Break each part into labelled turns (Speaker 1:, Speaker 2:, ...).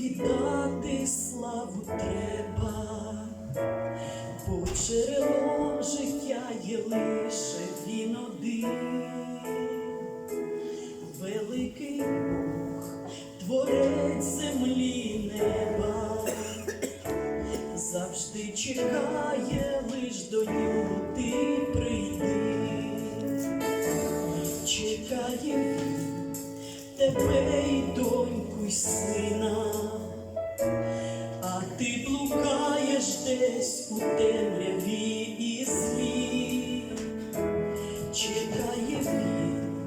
Speaker 1: віддати славу треба, бо джерело життя є лише він один, великий Бог, творець землі неба, завжди чекає, лиш до нього ти прийди, чекає тебе й сина, а ти блукаєш десь у темряві і злі, чекає він,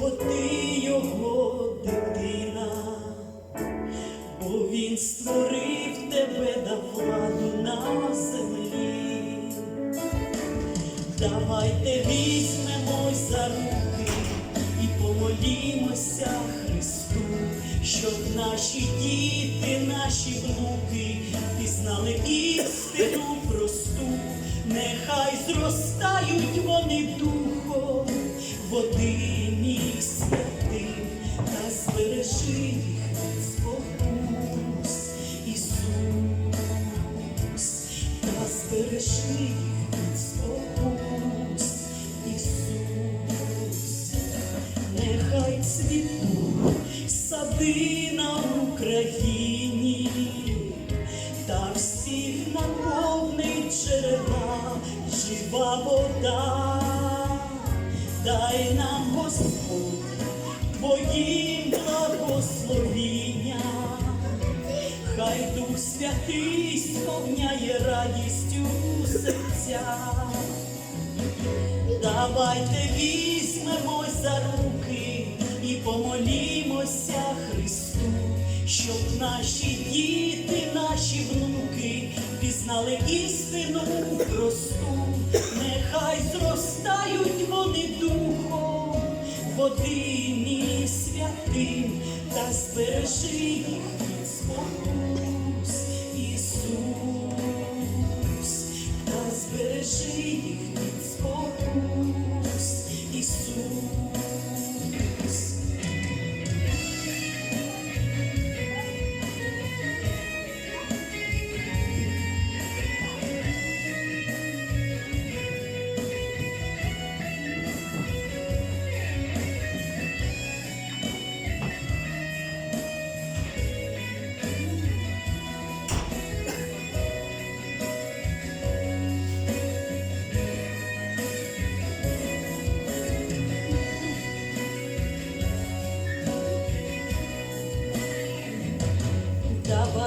Speaker 1: бо ти його дитина, бо він створив тебе, дав владу на землі. Давайте візьмемось за руки щоб наші діти, наші внуки пізнали істину просту, нехай зростають вони духом, водині святим, та збережи їх від спокус, Ісус, та збережи їх спокус, сади на Україні, та всіх наповнить джерела жива вода, дай нам Господь Твоїм благословіння. Хай Дух Святий сповняє радістю серця. Давайте візьмемось за руки і помолімося Христу, щоб наші діти, наші внуки пізнали істину просту, нехай зростають вони духом, водині святим, та збережи їх від спокус,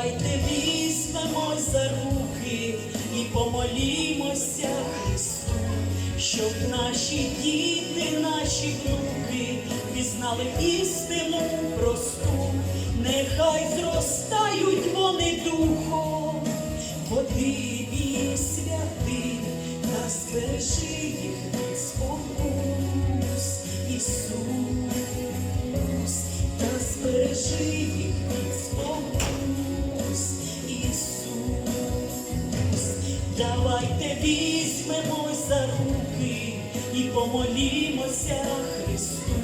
Speaker 1: Давайте візьмемось за руки і помолімося Христу, щоб наші діти, наші внуки пізнали істину просту, нехай зростають вони духом, водиві святи, та збережи їх візьмемось за руки і помолімося Христу,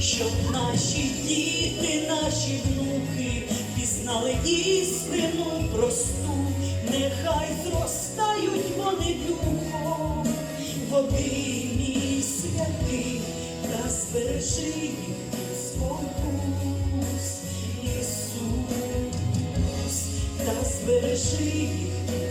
Speaker 1: щоб наші діти, наші внуки пізнали істину просту, нехай зростають вони духом, водині святий, та збережи їх спокус, Ісус, та збережи їх